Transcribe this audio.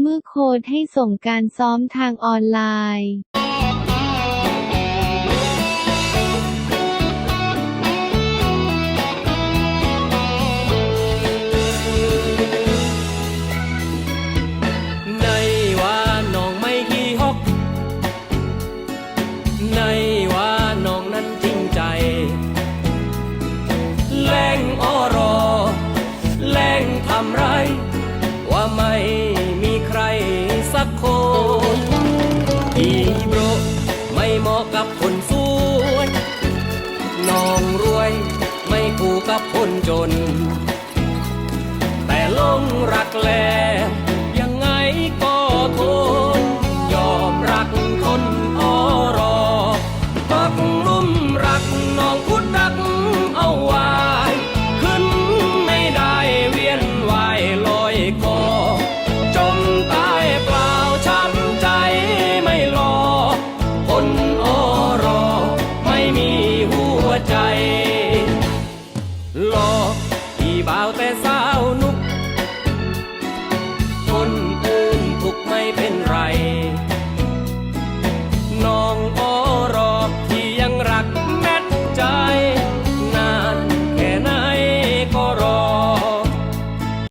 เมื่อโค้ดให้ส่งการซ้อมทางออนไลน์ในว่า กับคนสวยน้องรวยไม่คู่กับคนจน แต่ลงรักแล pesar.